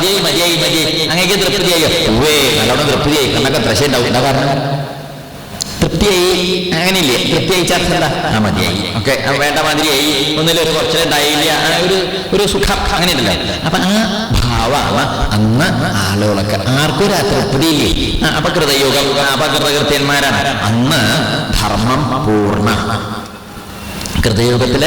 മതിയായി മതിയായി മതിയായി. അങ്ങേക്ക് തൃപ്തിയായി? ഉവേ നല്ലോണം തൃപ്തിയായി. കണ്ണൊക്കെ ദ്രശ ഉണ്ടാവും എന്താ കാരണം? തൃപ്തിയായി? അങ്ങനെയില്ലേ? തൃപ്തിയായി എന്താ? ആ മതിയായി. ഓക്കെ വേണ്ട മാതിരിയായി. ഒന്നിലും ഒരു കുറച്ചിലുണ്ടായില്ല ഒരു ഒരു സുഖം. അങ്ങനെ ഉണ്ടല്ലേ അപ്പൊ ആ ഭാവമാണ് അന്ന് ആളുകളൊക്കെ ആർക്കും ഒരു തൃപ്തിയില്ലേ അപകൃതയുഗം അപകൃതകൃത്യന്മാരാണ്. അന്ന് ധർമ്മം പൂർണ. കൃതയുഗത്തിൽ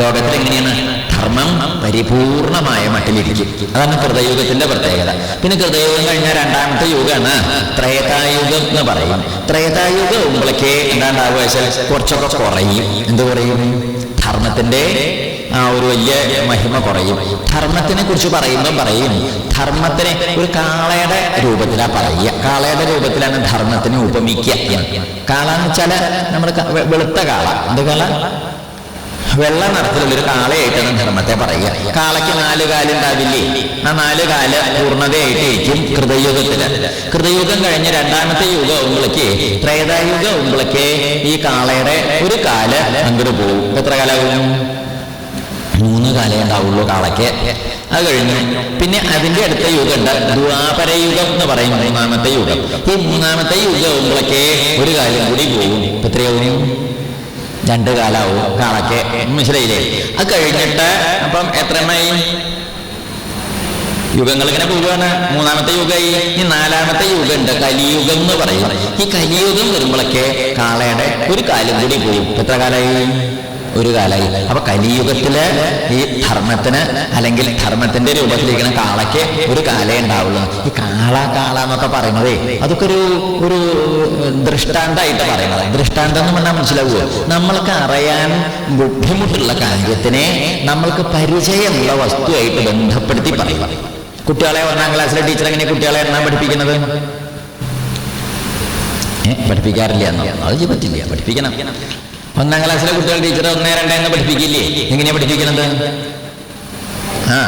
ലോകത്തിൽ എങ്ങനെയാണ്? ധർമ്മം പരിപൂർണമായ മട്ടിലിരിക്കും. അതാണ് കൃതയുഗത്തിന്റെ പ്രത്യേകത. പിന്നെ കൃതയുഗം കഴിഞ്ഞ രണ്ടാമത്തെ യുഗമാണ് ത്രേതായുഗം എന്ന് പറയും. ത്രേതായുഗം ഉമ്പോഴേക്ക് എന്താണ്ടാവുക വെച്ചാൽ കുറച്ചൊക്കെ കുറയും. എന്ത് പറയും ധർമ്മത്തിന്റെ ആ ഒരു വലിയ മഹിമ കുറയും. ധർമ്മത്തിനെ കുറിച്ച് പറയുമ്പോൾ പറയും ധർമ്മത്തിനെ ഒരു കാളയുടെ രൂപത്തിലാണ് പറയുക. കാളയുടെ രൂപത്തിലാണ് ധർമ്മത്തിനെ ഉപമിക്കുക കാള എന്ന് വെച്ചാൽ നമ്മുടെ വെളുത്ത കാള. എന്ത് കാള? വെള്ള നിറത്തിലുള്ള ഒരു കാളയായിട്ടാണ് ധർമ്മത്തെ പറയുക. കാളയ്ക്ക് നാല് കാലുണ്ടാവില്ലേ? ആ നാല് കാൽ പൂർണതയായിട്ടായിരിക്കും കൃതയുഗത്തിൽ. കൃതയുഗം കഴിഞ്ഞ രണ്ടാമത്തെ യുഗം ആവുമ്പോഴേക്ക് ത്രേതായുഗം ആവുമ്പോഴേക്ക് ഈ കാളയുടെ ഒരു കാൽ അങ്ങോട്ട് പോകും. എത്ര കാലാവും മൂന്ന് കാലേ ഉണ്ടാവുള്ളൂ കാളയ്ക്ക്. അത് കഴിഞ്ഞു. പിന്നെ അതിന്റെ അടുത്ത യുഗം ഉണ്ട്. ദ്വാപരയുഗം എന്ന് പറയും മൂന്നാമത്തെ യുഗം. ഈ മൂന്നാമത്തെ യുഗം ഒരു കാലം കൂടി പോകും. എത്രയാവും രണ്ട് കാലാവും കാണക്കെ മനസ്സിലായില്ലേ? അത് കഴിഞ്ഞിട്ട് അപ്പം എത്രമായി യുഗങ്ങൾ ഇങ്ങനെ പോവുകയാണ്. മൂന്നാമത്തെ യുഗമായി. ഈ നാലാമത്തെ യുഗം ഉണ്ട് കലിയുഗം എന്ന് പറയും. ഈ കലിയുഗം വരുമ്പോഴൊക്കെ കാളയുടെ ഒരു കാലം കൂടി പോവും. എത്ര കാലമായി ഒരു കാലായി. അപ്പൊ കലിയുഗത്തിൽ ഈ ധർമ്മത്തിന് അല്ലെങ്കിൽ ധർമ്മത്തിന്റെ രൂപത്തിലിരിക്കുന്ന കാളയ്ക്ക് ഒരു കാലേ ഉണ്ടാവുള്ളൂ. ഈ കാള കാള എന്നൊക്കെ പറയുന്നതേ അതൊക്കെ ഒരു ഒരു ദൃഷ്ടാന്തമായിട്ട് പറയുന്നത്. ദൃഷ്ടാന്തം എന്ന് പറഞ്ഞാൽ മനസ്സിലാവുമോ നമ്മൾക്ക് അറിയാൻ ബുദ്ധിമുട്ടുള്ള കാര്യത്തിനെ നമ്മൾക്ക് പരിചയമുള്ള വസ്തുവായിട്ട് ബന്ധപ്പെടുത്തി പറയുക. കുട്ടികളെ ഒന്നാം ക്ലാസ്സിലെ ടീച്ചർ എങ്ങനെ കുട്ടികളെ എണ്ണാൻ പഠിപ്പിക്കുന്നത്? പഠിപ്പിക്കാറില്ല എന്നോ? അത് പറ്റില്ല. പഠിപ്പിക്കണം. ഒന്നാം ക്ലാസ്സിലെ കുട്ടികൾ ടീച്ചർ ഒന്നേ രണ്ടേ എന്ന് പഠിപ്പിക്കില്ലേ? എങ്ങനെയാ പഠിപ്പിക്കുന്നത് ആ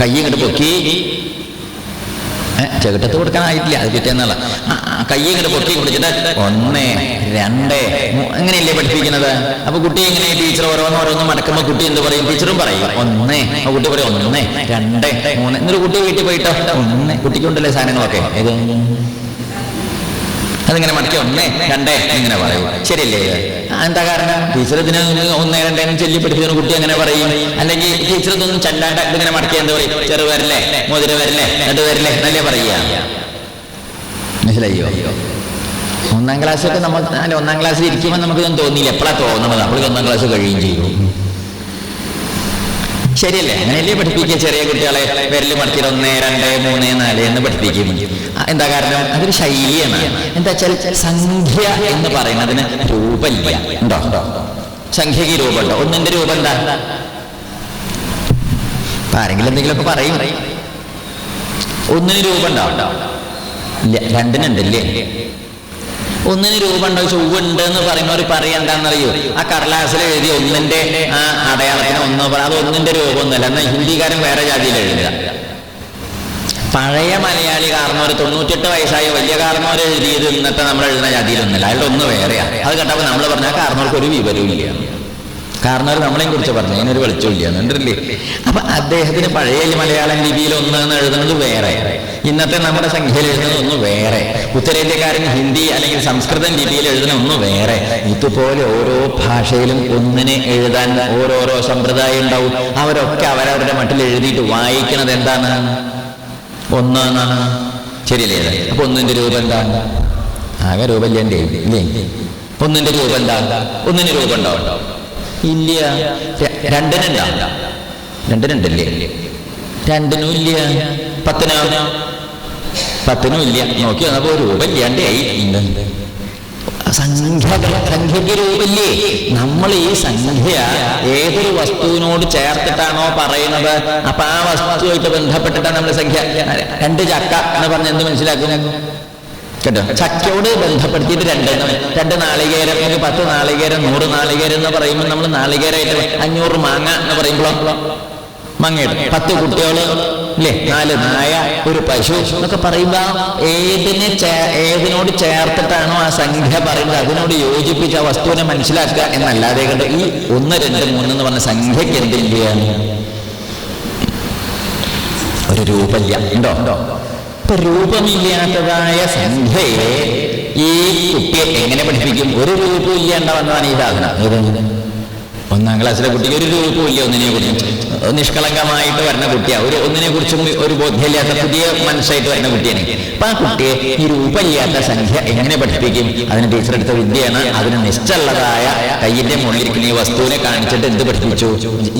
കൈ ഇങ്ങോട്ട് പൊക്കി. ചെകിട്ടത്ത് കൊടുക്കാനായിട്ടില്ല അത് ആ, കൈ ഇങ്ങോട്ട് പൊക്കി പിടിച്ചിട്ട് ഒന്ന് രണ്ട് എങ്ങനെയല്ലേ പഠിപ്പിക്കുന്നത് അപ്പൊ കുട്ടി എങ്ങനെ ടീച്ചർ ഓരോന്ന് ഓരോന്ന് മടക്കുമ്പോ കുട്ടി എന്ത് പറയും? ടീച്ചറും പറയും ഒന്ന്. ആ കുട്ടി പറയും ഒന്ന് രണ്ട് മൂന്ന്. എന്നൊരു കുട്ടി വീട്ടിൽ പോയിട്ട്? ഒന്ന്. കുട്ടിക്കുണ്ടല്ലേ സാധനങ്ങളൊക്കെ? ഇത് അതിങ്ങനെ മടക്കി ഒന്നേ രണ്ടേ ഇങ്ങനെ പറയും. ശരിയല്ലേ? എന്താ കാരണം? ടീച്ചർ ഇതിന് ഒന്നേ രണ്ടേനും ചൊല്ലി കുട്ടി അങ്ങനെ പറയും. അല്ലെങ്കിൽ ടീച്ചർ ഇതൊന്നും ചെല്ലാണ്ട് ഇതിങ്ങനെ മടക്കി എന്താ പറയും? ചെറു വരല്ലേ മുതിര വരല്ലേ രണ്ട് എന്നല്ലേ പറയുക? മനസ്സിലായോ? ഒന്നാം ക്ലാസ്സൊക്കെ നമ്മൾ ഒന്നാം ക്ലാസ്സിൽ ഇരിക്കുമ്പോൾ നമുക്കിതൊന്നും തോന്നിയില്ല. എപ്പോഴാണ് തോന്നുന്നത് അപ്പോൾ ഒന്നാം ക്ലാസ് കഴിയുകയും ചെയ്യും. ശരിയല്ലേ? അങ്ങനെയല്ലേ പഠിപ്പിക്കുക ചെറിയ കുട്ടികളെ വിരൽ മടക്കി ഒന്ന് രണ്ട് മൂന്ന് നാല് എന്ന് പഠിപ്പിക്കും. എന്താ കാരണം? അതൊരു ശൈലിയാണ്. എന്താ വെച്ചാൽ സംഖ്യ എന്ന് പറയുന്നതിന് രൂപമില്ല. ഉണ്ടോ? സംഖ്യക്ക് രൂപമുണ്ടോ? ഒന്നിന്റെ രൂപം എന്താ? ആരെങ്കിലും ആരെങ്കിലും എന്തെങ്കിലുമൊക്കെ പറയും. ഒന്നിന് രൂപം ഉണ്ടാവും ഇല്ല രണ്ടിനുണ്ടല്ലേ? ഒന്നിന് രൂപ ഉണ്ടോ? ചൊവ്വുണ്ട് എന്ന് പറയുന്നവർ പറയണ്ടെന്നറിയോ ആ കടലാസിൽ എഴുതി ഒന്നിന്റെ ആ അടയാളത്തിന് ഒന്ന് പറയാം അത് ഒന്നിന്റെ രൂപമൊന്നുമല്ല. എന്നാൽ ഹിന്ദിക്കാരൻ വേറെ ജാതിയിൽ എഴുതുക. പഴയ മലയാളി കാരണവർ തൊണ്ണൂറ്റെട്ട് വയസ്സായ വലിയ കാരണവർ എഴുതിയത് ഇന്നത്തെ നമ്മൾ എഴുതുന്ന ജാതിയിലൊന്നുമില്ല. അയാളുടെ ഒന്ന് വേറെയാ. അത് കേട്ടപ്പോൾ നമ്മൾ പറഞ്ഞാൽ കാരണവർക്ക് ഒരു വിവരവും ഇല്ല കാരണവർ നമ്മളെയും കുറിച്ച് പറഞ്ഞു. അതിനൊരു വെളിച്ചമില്ല. കണ്ടില്ലേ അപ്പൊ അദ്ദേഹത്തിന് പഴയ മലയാളം ലിപിയിൽ ഒന്ന് എന്ന് എഴുതുന്നത് വേറെ. ഇന്നത്തെ നമ്മുടെ സംഖ്യയിൽ എഴുതുന്നത് ഒന്ന് വേറെ. ഉത്തരേന്ത്യക്കാരൻ ഹിന്ദി അല്ലെങ്കിൽ സംസ്കൃതം ലിപിയിൽ എഴുതുന്ന ഒന്ന് വേറെ. ഇതുപോലെ ഓരോ ഭാഷയിലും ഒന്നിനെ എഴുതാൻ ഓരോരോ സമ്പ്രദായം ഉണ്ടാവും. അവരൊക്കെ അവരവരുടെ മട്ടിൽ എഴുതിയിട്ട് വായിക്കണത് എന്താണ്? ഒന്നാണ്. ശരിയല്ലേ? അപ്പൊ ഒന്നിന്റെ രൂപം എന്താണ് ആകെ രൂപം ഇല്ലേ? ഒന്നിന്റെ രൂപം എന്താ? ഒന്നിന് രൂപം ഉണ്ടോ? ഇല്ല. രണ്ടിനുണ്ടാവില്ല രണ്ടിനുണ്ടോ രണ്ടിനുണ്ടല്ലേ രണ്ടിനും ഇല്ല. പത്തിനോ? പത്തിനും ഇല്ല. നോക്കി വന്നപ്പോ രൂപ ഇല്ലാണ്ടേ സംഖ്യ സംഖ്യക്ക് രൂപല്ലേ നമ്മൾ ഈ സംഖ്യ ഏതൊരു വസ്തുവിനോട് ചേർത്തിട്ടാണോ പറയുന്നത്? അപ്പൊ ആ വസ്തുവായിട്ട് ബന്ധപ്പെട്ടിട്ടാണ് നമ്മൾ സംഖ്യ. രണ്ട് ചക്ക എന്ന് പറഞ്ഞ എന്ത് മനസ്സിലാക്കും? കേട്ടോ. ചക്കയോട് ബന്ധപ്പെടുത്തിയിട്ട് രണ്ട് രണ്ട് നാളികേരം അല്ലെങ്കിൽ പത്ത് നാളികേരം നൂറ് നാളികേരം എന്ന് പറയുമ്പോൾ നമ്മൾ നാളികേരമായിട്ട് അഞ്ഞൂറ് മാങ്ങ എന്ന് പറയുമ്പോൾ മങ്ങയുടെ പത്ത് കുട്ടികൾ അല്ലേ നാല് നായ ഒരു പശു എന്നൊക്കെ പറയുമ്പോ ഏതിനെ ചേ- ഏതിനോട് ചേർത്തിട്ടാണോ ആ സംഖ്യ പറയുന്നത്? അതിനോട് യോജിപ്പിച്ച് ആ വസ്തുവിനെ മനസ്സിലാക്കുക എന്നല്ലാതെ കണ്ട് ഈ ഒന്ന് രണ്ട് മൂന്ന് എന്ന് പറഞ്ഞ സംഖ്യക്ക് എന്തില്ല ഒരു രൂപമില്ല ഉണ്ടോ? ഇപ്പൊ രൂപമില്ലാത്തതായ സന്ധ്യയെ ഈ കുട്ടിയെ എങ്ങനെ പഠിപ്പിക്കും ഒരു രൂപവും ഇല്ലാണ്ടാവുന്നതാണ് ഈ സാധനം? ഒന്നാം ക്ലാസ്സിലെ കുട്ടിക്ക് ഒരു രൂപമില്ല ഒന്നിനെ കുറിച്ച്. നിഷ്കളങ്കമായിട്ട് വരുന്ന കുട്ടിയാ. ഒരു ഒന്നിനെ കുറിച്ചും ഒരു ബോധ്യമില്ലാത്ത പുതിയ മനസ്സായിട്ട് വരുന്ന കുട്ടിയാണ്. അപ്പൊ ആ കുട്ടിയെ ഈ രൂപമില്ലാത്ത സംഖ്യ എങ്ങനെ പഠിപ്പിക്കും? അതിന് ടീച്ചർ എടുത്ത വിദ്യയാണ്. അതിന് നിശ്ചലതായ കയ്യിന്റെ മുകളിലിരിക്കുന്ന ഈ വസ്തുവിനെ കാണിച്ചിട്ട് എന്ത് പഠിപ്പിച്ചു?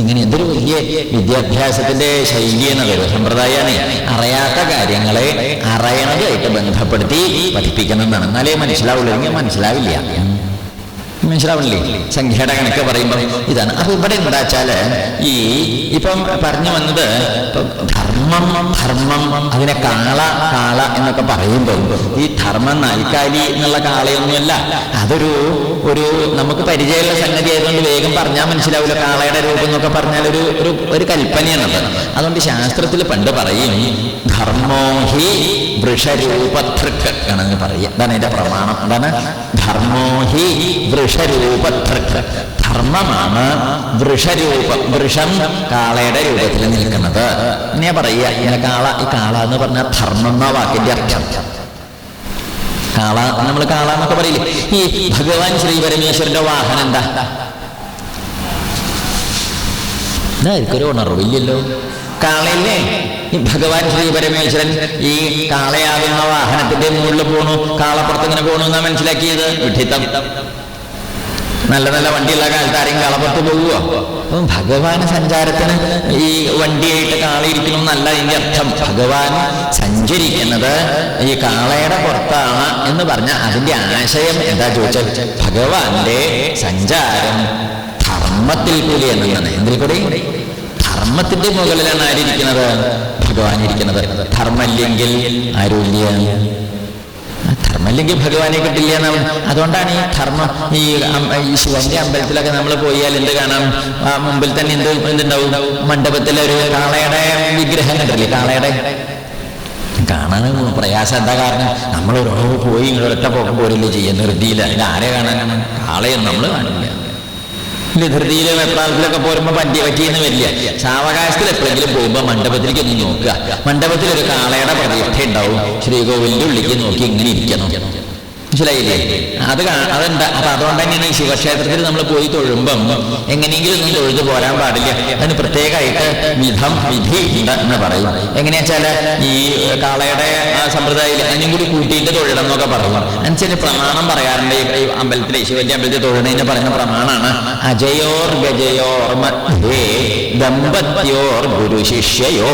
ഇങ്ങനെ എന്തൊരു വലിയ വിദ്യാഭ്യാസത്തിന്റെ ശൈലി എന്നതൊരു സമ്പ്രദായമാണ് അറിയാത്ത കാര്യങ്ങളെ അറിയണതായിട്ട് ബന്ധപ്പെടുത്തി പഠിപ്പിക്കണം എന്നാണ് എന്നാലേ മനസ്സിലാവുള്ളൂ. മനസ്സിലാവില്ല. മനസ്സിലാവണില്ലേ? സംഖ്യയുടെ കണക്ക് പറയുമ്പോൾ ഇതാണ്. അപ്പൊ ഇവിടെ എന്താ വെച്ചാൽ ഈ ഇപ്പം പറഞ്ഞു വന്നത് ഇപ്പം ധർമ്മം ധർമ്മം അതിനെ കാള കാള എന്നൊക്കെ പറയുമ്പോൾ ഈ ധർമ്മം നാൽക്കാലി എന്നുള്ള കാളയൊന്നുമല്ല. അതൊരു ഒരു നമുക്ക് പരിചയമുള്ള സംഗതി ആയതുകൊണ്ട് വേഗം പറഞ്ഞാൽ മനസ്സിലാവില്ല. കാളയുടെ രൂപം എന്നൊക്കെ പറഞ്ഞാൽ ഒരു ഒരു കൽപ്പനയാണത്. അതുകൊണ്ട് ശാസ്ത്രത്തിൽ പണ്ട് പറയും ധർമ്മോ ഹി വൃഷരൂപധൃക്ക് ആണെന്ന് പറയുക അതാണ് ഇതിന്റെ പ്രമാണം. അതാണ് ധർമ്മോ ഹി വൃഷരൂപധൃക്ക് ധർമ്മമാണ് വൃഷരൂപം വൃഷം കാളയുടെ രൂപത്തിൽ നിൽക്കുന്നത്. ഇനി പറയുക ഇങ്ങനെ കാള ഈ കാള എന്ന് പറഞ്ഞാൽ ധർമ്മം എന്ന വാക്കിന്റെ അർത്ഥം. കാള നമ്മൾ കാള എന്നൊക്കെ പറയില്ലേ? ഈ ഭഗവാൻ ശ്രീ പരമേശ്വരന്റെ വാഹനം എന്താ? ഇതായിരിക്കും ഉണർവില്ലല്ലോ. കാളയല്ലേ? ഈ ഭഗവാൻ ശ്രീ പരമേശ്വരൻ ഈ കാളയാകുന്ന വാഹനത്തിന്റെ മുകളിൽ പോണു കാളപ്പുറത്ത് ഇങ്ങനെ പോണു എന്നാ മനസ്സിലാക്കിയത്? വിഡിത്തം നല്ല നല്ല വണ്ടിയുള്ള കാലത്ത് ആരെയും കാളപ്പുറത്ത് പോകുമോ അപ്പം ഭഗവാന് സഞ്ചാരത്തിന് ഈ വണ്ടിയായിട്ട് കാളയിരിക്കണം എന്നല്ല ഇതിന്റെ അർത്ഥം. ഭഗവാൻ സഞ്ചരിക്കുന്നത് ഈ കാളയുടെ പുറത്താണ് എന്ന് പറഞ്ഞ അതിന്റെ ആശയം എന്താ ചോദിച്ചാൽ ഭഗവാന്റെ സഞ്ചാരം ധർമ്മത്തിൽ കൂടി എന്നാണ് എന്തിൽ കൂടി? ധർമ്മത്തിന്റെ മുകളിലാണ് ആരിയിരിക്കുന്നത് ഭഗവാൻ ഇരിക്കുന്നത്. ധർമ്മമില്ലെങ്കിൽ ആരുമില്ല. ധർമ്മമില്ലെങ്കിൽ ഭഗവാനെ കിട്ടില്ല എന്നാണ്. അതുകൊണ്ടാണ് ഈ ധർമ്മം ഈ ഈ ശിവന്റെ അമ്പലത്തിലൊക്കെ നമ്മൾ പോയാൽ എന്ത് കാണാം? ആ മുമ്പിൽ തന്നെ എന്ത് എന്തുണ്ടാവും? മണ്ഡപത്തിൽ ഒരു കാളയുടെ വിഗ്രഹം കണ്ടില്ലേ കാളയുടെ. കാണാൻ പ്രയാസം എന്താ കാരണം? നമ്മൾ ഓരോ പോയി ഒരൊറ്റ പോക്കം ചെയ്യുന്ന ധൃതിയില്ല ഇത് ആരെ കാണാനാണ്? കാളയെ നമ്മൾ കാണില്ല. ഇല്ല ധൃതിയിലെ വെപ്രാളത്തിലൊക്കെ പോരുമ്പോ പറ്റി പറ്റിയെന്ന് വരില്ല. സാവകാശത്തിൽ എപ്പോഴെങ്കിലും പോകുമ്പോ മണ്ഡപത്തിലേക്ക് ഒന്ന് നോക്കുക. മണ്ഡപത്തിൽ ഒരു കാളയുടെ പ്രതിഷ്ഠ ഉണ്ടാവും ശ്രീകോവിലിന്റെ ഉള്ളിലേക്ക് നോക്കി ഇങ്ങനെ ഇരിക്കണം. മനസ്സിലായില്ലേ? അത് അതുണ്ട് അപ്പൊ അതുകൊണ്ട് തന്നെയാണ് ഈ ശിവക്ഷേത്രത്തിൽ നമ്മൾ പോയി തൊഴുമ്പം എങ്ങനെയെങ്കിലും ഒന്നും തൊഴുതു പോരാൻ പാടില്ല. അതിന് പ്രത്യേകമായിട്ട് വിധം വിധി ഉണ്ട് എന്ന് പറയും. എങ്ങനെയാച്ചാൽ ഈ കാളയുടെ ആ സമ്പ്രദായത്തിൽ അതിനും കൂടി കൂട്ടിയിട്ട് തൊഴിടം എന്നൊക്കെ പറയും. അനുസരിച്ച് പ്രമാണം പറയാറുണ്ട് ഈ- അമ്പലത്തിലെ ശിവന്റെ അമ്പലത്തിൽ തൊഴുന്നതിന് പറയുന്ന പ്രമാണാണ് അജയോർ ഗജയോർ മധ്യേ ദമ്പത്യോർ ഗുരു ശിഷ്യയോ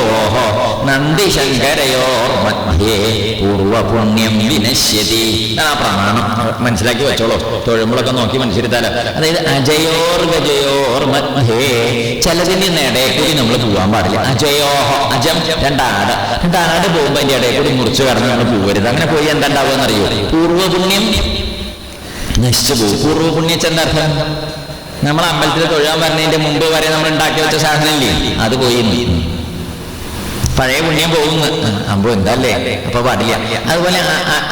നന്ദിശങ്കരയോർ മധ്യേ പൂർവപുണ്യം വിനശ്യതി. ആ പ്രമാണം മനസ്സിലാക്കി വെച്ചോളൂ. തൊഴുമ്പോഴൊക്കെ നോക്കി മനസ്സിരുത്താലോ. അതായത് അജയോർ ഗജയോർ മധ്യേ ചിലതിന്റെ ഇടയിൽ കൂടി നമ്മൾ പോകാൻ പാടില്ല. അജയോഹോ അജം രണ്ടാട്. രണ്ടാട് പോകുമ്പോ അതിന്റെ ഇടയിൽ കൂടി മുറിച്ച് കടന്ന് നമ്മൾ പോകരുത് അങ്ങനെ പോയി എന്താ ഉണ്ടാവുക അറിയോ പൂർവപുണ്യം നശിച്ചു പോകും. അർത്ഥം? നമ്മൾ അമ്പലത്തിൽ തൊഴാൻ വരുന്നതിന്റെ മുമ്പ് വരെ നമ്മൾ ഉണ്ടാക്കി വെച്ച സാധനമില്ലേ അത് പോയി. പഴയ പുണ്യം പോകുന്നു. അമ്പോ എന്തല്ലേ? അപ്പൊ പാടില്ല. അതുപോലെ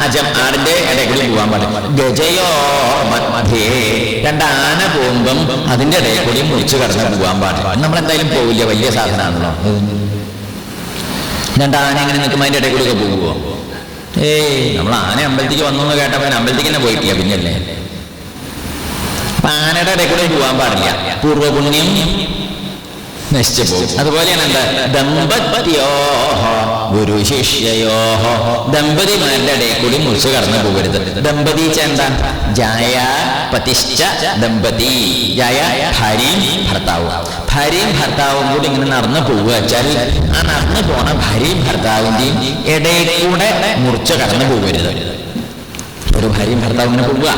അജം ആടിന്റെ ഇടയ്ക്ക് പോകാൻ പാടില്ല. ഗജയോ മധ്യേ ആന പോകുമ്പം അതിന്റെ ഇടയിൽ കൂടി മുറിച്ച് കടന്ന് പോകാൻ പാടില്ല. നമ്മൾ എന്തായാലും പോവില്ല. വലിയ സാധനമാണല്ലോ. രണ്ട് ആന ഇങ്ങനെ നിൽക്കുമ്പോൾ അതിന്റെ ഇടയിൽ കൂടി ഒക്കെ പോകുമോ ഏയ് നമ്മൾ ആന അമ്പലത്തേക്ക് വന്നു എന്ന് കേട്ടപ്പോ അമ്പലത്തിക്ക് തന്നെ പോയിട്ടില്ല. പിന്നല്ലേ? അപ്പൊ ആനയുടെ ഇടയിൽ കൂടെ പോകാൻ പാടില്ല. പൂർവപുണ്യം നശിച്ചു പോകും. അതുപോലെയാണ് എന്താ? ദമ്പത്യോ ഗുരു ശിഷ്യയോഹോ ദമ്പതിമാരുടെ ഇടയിൽ കൂടി മുറിച്ച് കടന്നു പോകരുത്. ദമ്പതി എന്താ? ജായ പതിഷ്ഠ ദമ്പതി. ജായ ഭാര്യയും ഭർത്താവും. ഭാര്യയും ഭർത്താവും കൂടി ഇങ്ങനെ നടന്നു പോവുക വെച്ചാൽ ആ നടന്നു പോണ ഭാര്യയും ഭർത്താവിന്റെയും ഇടയിൽ കൂടെ മുറിച്ച് കടന്നു പോകരുത്. ഒരു ഭാര്യയും ഭർത്താവിനെ പോവുക.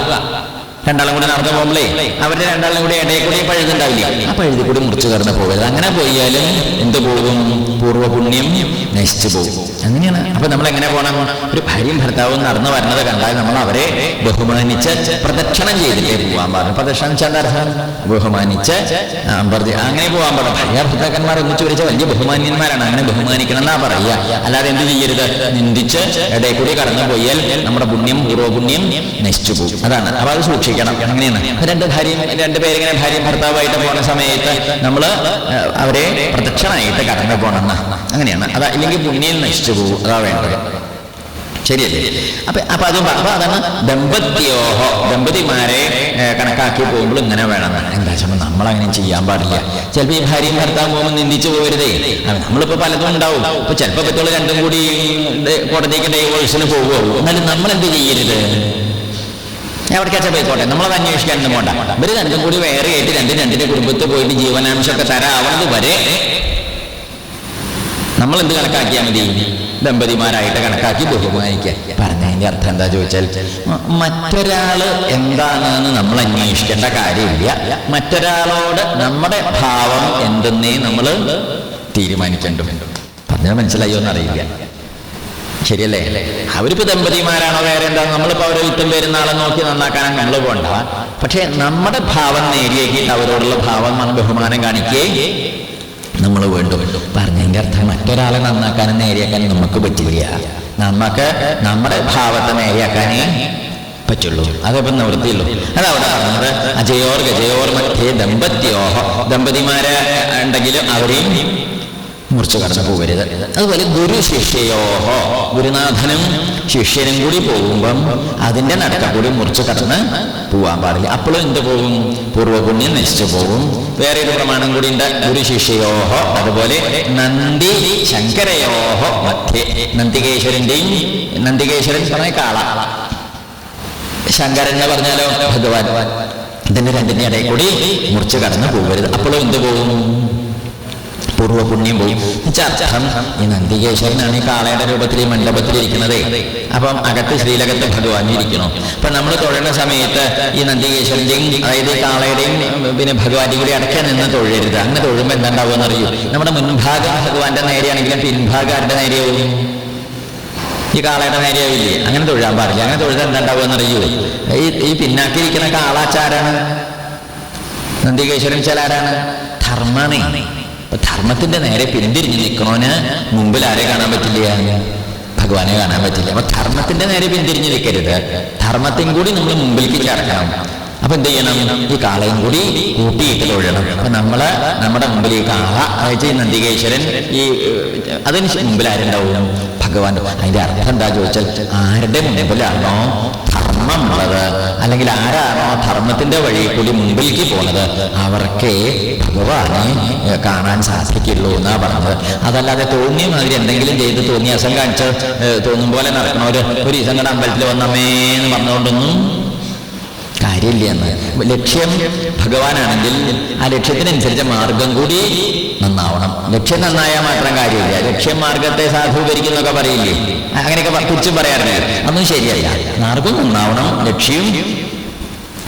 രണ്ടാളും കൂടി നടന്നു പോകുമ്പോഴേ അവരുടെ രണ്ടാളും കൂടി ഇടയിൽ കൂടി പഴുതുണ്ടാവില്ല ആ പഴുതി കൂടി മുറിച്ചു കടന്ന് പോകരുത് അങ്ങനെ പോയാലും എന്ത് പോകും? പൂർവപുണ്യം നശിച്ചു പോകും. അങ്ങനെയാണ്. അപ്പൊ നമ്മൾ എങ്ങനെ പോകണം ഒരു ഭാര്യയും ഭർത്താവും നടന്നു വരുന്നത് കണ്ടാൽ നമ്മൾ അവരെ ബഹുമാനിച്ച് പ്രദക്ഷിണം ചെയ്തിട്ടേ പോകാൻ പാടില്ല പ്രദക്ഷിണം അർത്ഥം? ബഹുമാനിച്ച് അങ്ങനെ പോകാൻ പാടും. ഭാര്യ ഭർത്താക്കന്മാർ ഒന്നിച്ചു വിളിച്ച വലിയ ബഹുമാന്യന്മാരാണ്. അങ്ങനെ ബഹുമാനിക്കണം എന്നാ പറയുക. അല്ലാതെ എന്ത് ചെയ്യരുത്? നിന്ദിച്ച് ഇടയിൽ കൂടി കടന്നു പോയാൽ നമ്മുടെ പുണ്യം പൂർവപുണ്യം നശിച്ചു പോകും. അതാണ്. അപ്പൊ അത് സൂക്ഷിക്കണം. സൂക്ഷിക്കണം അങ്ങനെയാണ്. രണ്ട് ഭാര്യയും രണ്ട് പേരിങ്ങനെ ഭാര്യയും ഭർത്താവായിട്ട് പോകുന്ന സമയത്ത് നമ്മൾ അവരെ പ്രദക്ഷിണമായിട്ട് കടന്നു പോകണം. അങ്ങനെയാണ്. അതാ ഇല്ലെങ്കിൽ പുണ്യം നശിച്ചു പോകും. അതാ വേണ്ടത്. ശരിയല്ലേ? അപ്പൊ അപ്പൊ അതും അപ്പൊ അതാണ് ദമ്പത്യോഹോ ദമ്പതിമാരെ കണക്കാക്കി പോകുമ്പോൾ ഇങ്ങനെ വേണം. എന്താ വെച്ചാൽ നമ്മൾ അങ്ങനെ ചെയ്യാൻ പാടില്ല. ചിലപ്പോൾ ഈ ഭാര്യയും ഭർത്താവും പോകുമ്പോൾ നിന്ദിച്ചു പോകരുതേ. നമ്മളിപ്പോ പലതും ഉണ്ടാവും. ഇപ്പൊ ചിലപ്പോൾ പറ്റുള്ള രണ്ടും കൂടി കോടതിക്ക് ഡൈവോഴ്സിന് പോകുമോ എന്നാലും നമ്മൾ എന്ത് ചെയ്യരുത്? എവിടേക്കാച്ചാ പോയിക്കോട്ടെ. നമ്മളത് അന്വേഷിക്കാനൊന്നും പോണ്ട. ഇവർ രണ്ടും കൂടി വേറെ ആയിട്ട് രണ്ടും രണ്ടിന്റെ കുടുംബത്തിൽ പോയിട്ട് ജീവനാംശമൊക്കെ തരാവുന്നത് വരെ നമ്മൾ എന്ത് കണക്കാക്കിയാൽ മതി? ദമ്പതിമാരായിട്ട് കണക്കാക്കി ബഹുമാനിക്കുക പറഞ്ഞതിന്റെ അർത്ഥം എന്താ ചോദിച്ചാൽ മറ്റൊരാൾ എന്താണെന്ന് നമ്മൾ അന്വേഷിക്കേണ്ട കാര്യമില്ല. മറ്റൊരാളോട് നമ്മുടെ ഭാവം എന്തെന്നേ നമ്മൾ തീരുമാനിക്കേണ്ടതുണ്ട്. പറഞ്ഞാൽ മനസ്സിലായോ എന്നറിയില്ല. ശരിയല്ലേ? അവരിപ്പോ ദമ്പതിമാരാണോ? വേറെ എന്താ? നമ്മളിപ്പോ അവരെ വിത്തും പെരുന്നാളെ നോക്കി നന്നാക്കാൻ നമ്മൾ പോണ്ട. പക്ഷെ നമ്മുടെ ഭാവം നേരിയേക്കിട്ട് അവരോടുള്ള ഭാവം നമ്മൾ ബഹുമാനം കാണിക്കേ. നമ്മൾ വേണ്ടു. പറഞ്ഞതിന്റെ അർത്ഥം മറ്റൊരാളെ നന്നാക്കാനും നേരെയാക്കാനും നമുക്ക് പറ്റില്ല. നമുക്ക് നമ്മുടെ ഭാവത്തെ നേരെയാക്കാനേ പറ്റുള്ളൂ. അതേപോലെ നിവൃത്തിയുള്ളൂ. അതവിടെ പറഞ്ഞത്. അജയോർ ഗജയോർ മറ്റേ ദമ്പത്യോഹോ. ദമ്പതിമാരെ ഉണ്ടെങ്കിലും അവരെയും മുറിച്ചു കടന്നു പോകരുത്. അതുപോലെ ഗുരു ശിഷ്യയോഹോ ഗുരുനാഥനും ശിഷ്യനും കൂടി പോകുമ്പം അതിന്റെ നടക്ക കൂടി മുറിച്ചു കടന്ന് പോവാൻ പാടില്ല. അപ്പോഴും എന്ത് പോകും? പൂർവപുണ്യം നശിച്ചു പോകും. വേറെ ഒരു പ്രമാണം കൂടി ഉണ്ട്. ഗുരു ശിഷ്യയോഹോ അതുപോലെ നന്ദി ശങ്കരയോഹോ മധ്യേ നന്ദികേശ്വരന്റെയും നന്ദികേശ്വരൻ പറഞ്ഞ കാള. ശങ്കരൻ എന്ന് പറഞ്ഞാലോ? ഭഗവാൻ. ഇതിന്റെ രണ്ടിന്റെ ഇടയിൽ കൂടി മുറിച്ചു കടന്ന് പോകരുത്. അപ്പോഴും എന്ത് പോകും? പൂർവപുണ്യം പോയി. അർത്ഥം ഈ നന്ദികേശ്വരനാണ് ഈ കാളയുടെ രൂപത്തിൽ ഈ മണ്ഡപത്തിൽ ഇരിക്കുന്നത്. അപ്പം അകത്ത് ശ്രീലകത്ത് ഭഗവാൻ അപ്പൊ നമ്മൾ തൊഴേണ്ട സമയത്ത് ഈ നന്ദികേശ്വരന്റെയും അതായത് ഈ കാളയുടെയും പിന്നെ ഭഗവാന്റെയും കൂടി അടക്കം നിന്ന് തൊഴരുത്. അങ്ങനെ തൊഴുമ്പോൾ എന്താണ്ടാവുമെന്ന് അറിയൂ? നമ്മുടെ മുൻഭാഗം ഭഗവാന്റെ നേരെയാണെങ്കിലും പിൻഭാഗം ആരുടെ നേരെയാവും? ഈ കാളയുടെ നേരെയാവില്ലേ? അങ്ങനെ തൊഴാൻ പാടില്ല. അങ്ങനെ തൊഴുത എന്താണ്ടാവുക എന്നറിയൂ ഈ ഈ പിന്നാക്കിയിരിക്കുന്ന കാളാച്ചാരാണ്? നന്ദികേശ്വരൻ ചിലാരാണ് ധർമ്മണേ അപ്പൊ ധർമ്മത്തിന്റെ നേരെ പിന്തിരിഞ്ഞ് നിൽക്കണോന് മുമ്പിൽ ആരെ കാണാൻ പറ്റില്ല? ഭഗവാനെ കാണാൻ പറ്റില്ല. അപ്പൊ ധർമ്മത്തിന്റെ നേരെ പിന്തിരിഞ്ഞ് നിൽക്കരുത് ധർമ്മത്തെയും കൂടി നമ്മൾ മുമ്പിലേക്ക് ചേർക്കണം അപ്പൊ എന്ത് ചെയ്യണം? ഈ കാളയും കൂടി കൂട്ടിയിട്ട് തൊഴണം. അപ്പൊ നമ്മൾ നമ്മുടെ മുമ്പിൽ ഈ കാള അതായത് നന്ദികേശ്വരൻ ഈ അതിന് മുമ്പിൽ ആരുണ്ടാവും? ഭഗവാൻ. അതിന്റെ അർത്ഥം എന്താ ചോദിച്ചാൽ ആരുടെ മുമ്പിലാണോ ധർമ്മമുള്ളത് അല്ലെങ്കിൽ ആരാണോ ധർമ്മത്തിന്റെ വഴി കൂടി മുമ്പിലേക്ക് പോണത്? അവർക്കേ ഭഗവാനെ കാണാൻ സാധിക്കുള്ളൂ എന്നാ പറഞ്ഞത്. അതല്ലാതെ തോന്നിയ മാതിരി എന്തെങ്കിലും ചെയ്ത് തോന്നിയ അസം കാണിച്ച് തോന്നും പോലെ നടക്കണവര് ഒരു ഈസം കണ്ട അമ്പലത്തിൽ വന്നമ്മേ എന്ന് പറഞ്ഞുകൊണ്ടൊന്നും കാര്യമില്ല എന്ന് ലക്ഷ്യം ഭഗവാനാണെങ്കിൽ ആ ലക്ഷ്യത്തിനനുസരിച്ച മാർഗം കൂടി നന്നാവണം. ലക്ഷ്യം നന്നായാൽ മാത്രം കാര്യമില്ല. ലക്ഷ്യം മാർഗത്തെ സാധൂകരിക്കുന്നൊക്കെ പറയില്ലേ? അങ്ങനെയൊക്കെ കുറിച്ചും പറയാറില്ല? അതൊന്നും ശരിയല്ല. മാർഗം നന്നാവണം ലക്ഷ്യം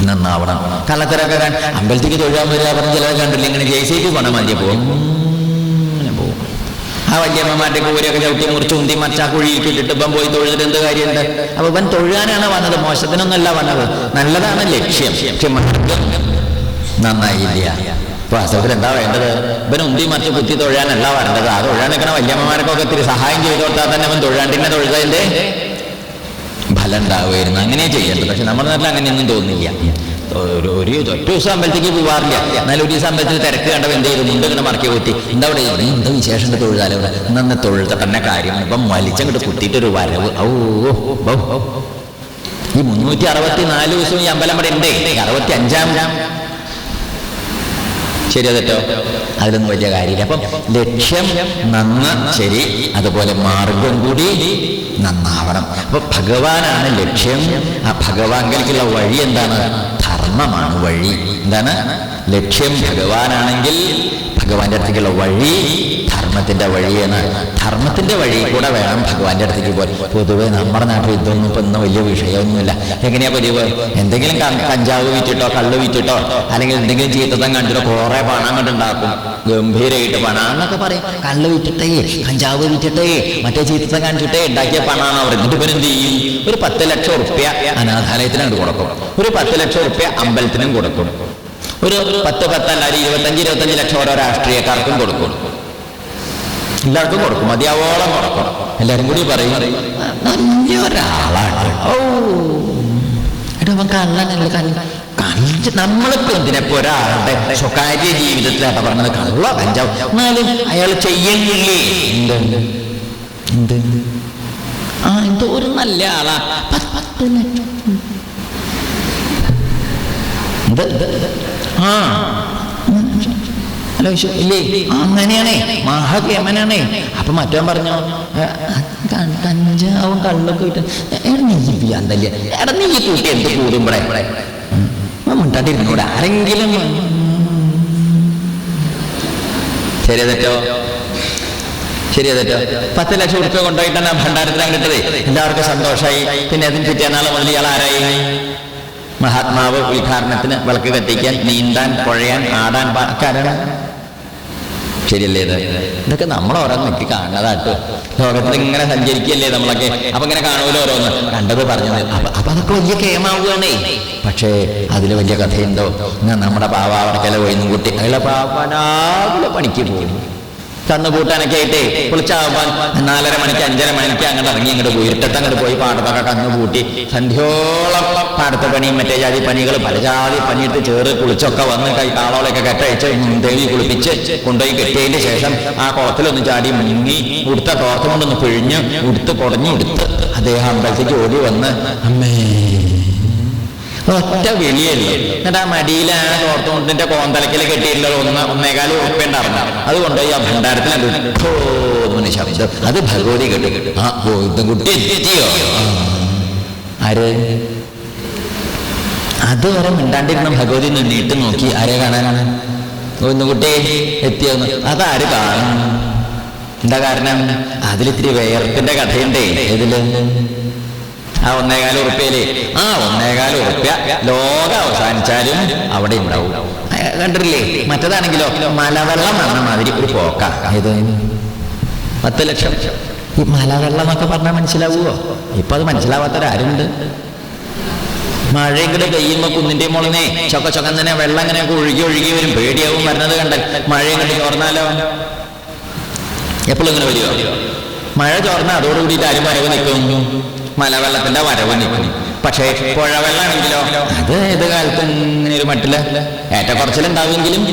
നന്നാവണം. കള്ളത്തരൊക്കെ അമ്പലത്തേക്ക് തൊഴിലാൻ വരിക പറഞ്ഞ ചിലത് കണ്ടില്ല? ഇങ്ങനെ ജയിച്ചേക്ക് പണം മതി പോകും. ആ വല്യമ്മമാരുടെ കൂരൊക്കെ ചവിട്ടി മുറിച്ച് ഉന്തി മറ്റാ കുഴിയിലേക്ക് ഇട്ടിട്ട് ഇപ്പം പോയി തൊഴുതിട്ട് എന്ത് കാര്യമുണ്ട്? അപ്പൊ ഇവൻ തൊഴുകാനാണ് വന്നത് മോശത്തിനൊന്നല്ല വന്നത്. നല്ലതാണ് ലക്ഷ്യം. മാർഗം നന്നായില്ല. വാസ്തവത്തിൽ എന്താ വേണ്ടത്? ഇവൻ ഉന്തി മറിച്ച് കുത്തി തൊഴാനല്ല വേണ്ടത് ആ തൊഴാൻ നിൽക്കണ വല്യമ്മമാർക്കൊക്കെ ഇത്തിരി സഹായം ചെയ്ത് കൊടുത്താൽ തന്നെ അവൻ തൊഴാണ്ടിനെ തൊഴുതതിന്റെ ഫലം ഉണ്ടാവുമായിരുന്നു. അങ്ങനെ ചെയ്യേണ്ടത്. പക്ഷെ നമ്മുടെ നാട്ടിൽ അങ്ങനെയൊന്നും തോന്നില്ല. ഒരു ഒരു ഒറ്റ ദിവസം അമ്പലത്തേക്ക് പോവാറില്ല. എന്നാലും ഒരു ദിവസം അമ്പലത്തിൽ തിരക്ക് കണ്ടപ്പോൾ എന്ത് ചെയ്തു? മുണ്ട് ഇങ്ങനെ മറക്കി കൂട്ടി എന്താ അവിടെ എന്താ വിശേഷം? തൊഴുതാലോ നന്ന തൊഴുത്ത തൊഴുത തന്നെ കാര്യം ഇപ്പം വലിച്ചങ്ങോട്ട് കുത്തിയിട്ടൊരു വരവ്. ഓ. ഈ മുന്നൂറ്റി അറുപത്തി നാല് ദിവസം ഈ അമ്പലം ഇവിടെ ഉണ്ട്. അറുപത്തി അഞ്ചാം ശരി തെറ്റോ അതിലൊന്നും വലിയ കാര്യമില്ല. അപ്പം ലക്ഷ്യം നന്ന ശരി അതുപോലെ മാർഗം കൂടി നന്നാവണം. അപ്പൊ ഭഗവാനാണ് ലക്ഷ്യം. ആ ഭഗവാങ്കലേക്കുള്ള വഴി എന്താണ്? ധർമ്മമാണ് വഴി എന്താണ് ലക്ഷ്യം. ഭഗവാനാണെങ്കിൽ ഭഗവാന്റെ അടുത്തേക്കുള്ള വഴി ധർമ്മത്തിന്റെ വഴിയാണ് ധർമ്മത്തിന്റെ വഴി കൂടെ വേണം ഭഗവാന്റെ അടുത്തേക്ക് പോയി പൊതുവെ നമ്മുടെ നാട്ടിൽ ഇതൊന്നും ഇപ്പൊ ഇന്ന് വലിയ വിഷയമൊന്നുമില്ല. എങ്ങനെയാ പതിവ്? എന്തെങ്കിലും കഞ്ചാവ് വിറ്റിട്ടോ കള്ള് വിറ്റിട്ടോ അല്ലെങ്കിൽ എന്തെങ്കിലും ജീവിതം കണ്ടിട്ടോ കുറെ പണം കണ്ടുണ്ടാക്കും ഗംഭീരമായിട്ട് പണം എന്നൊക്കെ പറയും. കള്ള് വിറ്റിട്ടേ കഞ്ചാവ് വിറ്റിട്ടേ മറ്റേ ജീവിതം കാണിച്ചിട്ടേ ഉണ്ടാക്കിയ പണമാണ് അവർ. എന്നിട്ട് ഇവർ എന്ത് ചെയ്യും? ഒരു പത്ത് ലക്ഷം ഉറുപ്യ അനാഥാലയത്തിന് അങ്ങോട്ട് കൊടുക്കും. ഒരു പത്ത് ലക്ഷം ഉറുപ്യ അമ്പലത്തിനും കൊടുക്കും. ഒരു പത്ത് പത്തല്ല ഒരു ഇരുപത്തഞ്ച് ഇരുപത്തഞ്ച് ലക്ഷം ഓരോ രാഷ്ട്രീയക്കാർക്കും കൊടുക്കും. എല്ലാവർക്കും കൊടുക്കും. മതിയാവോളം കൊടുക്കും. എല്ലാവരും കൂടി പറയും കഞ്ച നമ്മളിപ്പോ എന്തിനപ്പോ ഒരാളുടെ സ്വകാര്യ ജീവിതത്തിലാട്ട പറഞ്ഞത്? കള്ള കഞ്ചാവ്. എന്നാലും അയാൾ ചെയ്യുന്നില്ലേ എന്ത്? എന്ത്? ആ എന്തോ ഒരു നല്ല ആളാ. പത്ത്. ആ. ഈശോ, ഇല്ലേ? അങ്ങനെയാണേ. മഹാകേമനാണേ. അപ്പൊ മറ്റവൻ പറഞ്ഞു "ഏ, ക- കഞ്ചാവും കള്ളൊക്കെ വിട്ട് എടാ ആരെങ്കിലും ശരിയാ തെറ്റോ? പത്ത് ലക്ഷം ഉറുപ്പ്യ കൊണ്ടുപോയിട്ടാണ് ഭണ്ഡാരത്തിലാണ് കിട്ടത് എല്ലാവർക്കും സന്തോഷമായി പിന്നെ അതിന് പിറ്റേന്നാൾ മുതൽ ഇയാൾ ആരായി? മഹാത്മാവ് ഉദ്ഘാടനത്തിന് വിളക്ക് കത്തിക്കാൻ നീന്താൻ പുഴയാൻ ആടാൻ കാരണം ശരിയല്ലേ ഇത്? ഇതൊക്കെ നമ്മൾ ഓരോന്ന് നോക്കി കാണുന്നതാട്ടോ ലോകത്തിൽ ഇങ്ങനെ സഞ്ചരിക്കല്ലേ നമ്മളൊക്കെ? അപ്പൊ ഇങ്ങനെ കാണുമല്ലോ ഓരോന്ന്? കണ്ടത് പറഞ്ഞത്. അപ്പൊ അതൊക്കെ വലിയ കേമാവുകയാണേ. പക്ഷേ അതിൽ വലിയ കഥയുണ്ടോ? എന്നാ നമ്മുടെ പാവാവർക്കല ഒഴിഞ്ഞും കുട്ടി അയാളെ പാവനാവിലെ പണിക്ക് പോകും കന്ന് കൂട്ടാനൊക്കെ ആയിട്ടേ കുളിച്ചാവാൻ നാലര മണിക്ക് അഞ്ചര മണിക്ക് അങ്ങോട്ട് ഇറങ്ങി ഇങ്ങോട്ട് പോയി ഇരുട്ടത്ത് അങ്ങോട്ട് പോയി പാടത്തൊക്കെ കന്ന് കൂട്ടി സന്ധ്യോളം പാടത്തെ പണിയും മറ്റേ ജാതി പണികൾ പല ജാതി പണിയിട്ട് ചേറ് കുളിച്ചൊക്കെ വന്ന് കൈ കാളോളൊക്കെ കെട്ടയച്ച് ദേവി കുളിപ്പിച്ച് കൊണ്ടുപോയി കെട്ടിയതിന് ശേഷം ആ കുളത്തിലൊന്ന് ചാടി മുങ്ങി ഉടുത്ത തോർത്തുകൊണ്ടൊന്ന് പിഴിഞ്ഞ് ഉടുത്ത് കുടഞ്ഞ് ഉടുത്ത് അദ്ദേഹം അമ്പലത്തേക്ക് ഓടി വന്ന് അമ്മേ ഒറ്റ വെളിയല്ലേ? എന്നിട്ട് ആ മടിയിലാണ് ആ തോർത്തുകൊണ്ടിന്റെ കോന്തലക്കിൽ കെട്ടിയിട്ടുള്ള ഒന്ന് ഒന്നേകാൽ ഉറപ്പുണ്ടായിരുന്നു അതുകൊണ്ട് ഈ ആ ഭണ്ഡാരത്തിൽ ശബ്ദം. അത് ഭഗവതി കെട്ടി. ആ ഓ ഇത് കുട്ടി. എത്തിയോ? ആ. ആര്? അതുവരെ മിണ്ടാണ്ടിരുന്ന ഭഗവതി നീട്ടി നോക്കി. ആരെ കാണാനാണ്? ഒന്ന് കുട്ടി എത്തിയെന്ന്. അതാര് കാണും? എന്താ കാരണം? അതിലിത്തിരി വേർപ്പിന്റെ കഥയുണ്ടേ. ഇതിൽ ആ ഒന്നേകാല ഉറുപ്പ്യയിൽ. ആ ഒന്നേകാല ഉറുപ്പ്യ ലോകം അവസാനിച്ചാലും അവിടെ ഉണ്ടാവും. കണ്ടിട്ടില്ലേ? മറ്റേതാണെങ്കിലോ? മലവെള്ളം വന്ന മാതിരി ഒരു പോക്ക. ഇത് പത്ത് ലക്ഷം. ഈ മലവെള്ളം എന്നൊക്കെ പറഞ്ഞാൽ മനസ്സിലാവുമോ ഇപ്പൊ അത് മനസ്സിലാവാത്തവരാരുണ്ട്. മഴ ഇങ്ങോട്ട് പെയ്യുമ്പോ കുന്നിന്റെ മുകളിനെ ചൊക്ക ചൊക്കം തന്നെ വെള്ളം ഇങ്ങനെ ഒഴുകി ഒഴുകി വരും. പേടിയാവും വരുന്നത് കണ്ടാൽ. മഴ ഇങ്ങോട്ട് ചോർന്നാലോ? എപ്പോഴും ഇങ്ങനെ വരുമോ മഴ ചോർന്നാൽ അതോടുകൂടിയിട്ട് ആരും വരവ് നിൽക്കും. മലവെള്ളത്തിന്റെ വരവ് നിൽക്കും. പക്ഷേ പുഴവെള്ളമാണെങ്കിലോ അത് ഏത് കാലത്ത് ഇങ്ങനെ ഒരു മട്ടിൽ ഏറ്റക്കുറച്ചിലുണ്ടാവുമെങ്കിലും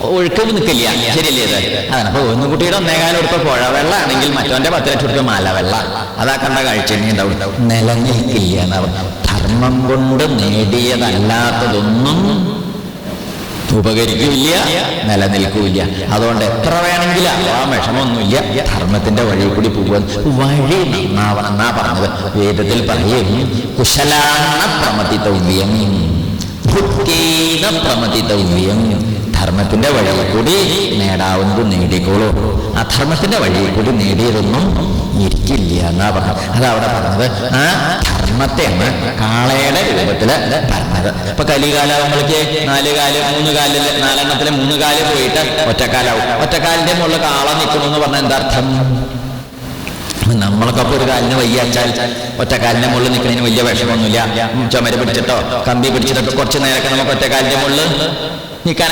ഒഴുക്ക് നിൽക്കില്ല. ശരിയല്ലേ അതാണ്. അപ്പൊ ഒന്ന് കുട്ടിയുടെ ഒന്നേകാലം എടുത്ത പുഴവെള്ളമാണെങ്കിൽ മറ്റവന്റെ പത്ത് ലക്ഷം എടുത്ത മലവെള്ള. അതാ കണ്ട കാഴ്ച നിലനിൽക്കില്ല ധർമ്മം കൊണ്ട് നേടിയതല്ലാത്തതൊന്നും ഉപകരിക്കില്ല നിലനിൽക്കില്ല. അതുകൊണ്ട് എത്ര വേണമെങ്കിലും ആ വിഷമമൊന്നുമില്ല. ധർമ്മത്തിന്റെ വഴി കൂടി പോകാൻ വഴി നന്നാവണം എന്നാ പറഞ്ഞത്. വേദത്തിൽ പറയും കുശലാണ ഭുക്കേന പ്രമതിതവ്യം ധർമ്മത്തിന്റെ വഴി കൂടി നേടാവുന്നത് നേടിക്കോളൂ. ആ ധർമ്മത്തിന്റെ വഴി കൂടി നേടിയതൊന്നും ഇരിക്കില്ല എന്നാ പറഞ്ഞത്. അതവിടെ പറഞ്ഞത് ആ ധർമ്മത്തെയാണ് കാളയുടെ രൂപത്തിൽ പറഞ്ഞത്. ഇപ്പൊ കലികാലാവുമ്പോഴേക്ക് നാല് കാൽ മൂന്ന് കാലിൽ നാലെണ്ണത്തിൽ മൂന്ന് കാൽ പോയിട്ട് ഒറ്റക്കാലാവും. ഒറ്റക്കാലിന്റെ മുകളിൽ കാള നിൽക്കണമെന്ന് പറഞ്ഞ എന്താർത്ഥം നമ്മളൊക്കെ ഒരു കാലിന് വയ്യാച്ചാൽ ഒറ്റക്കാലിന്റെ മുകളിൽ നിൽക്കുന്നതിന് വലിയ വിഷമമൊന്നുമില്ല. ചുമര് പിടിച്ചിട്ടോ കമ്പി പിടിച്ചിട്ടോ കുറച്ച് നേരമൊക്കെ നമുക്ക് ഒറ്റക്കാലിന്റെ മുകളിൽ നിൽക്കാൻ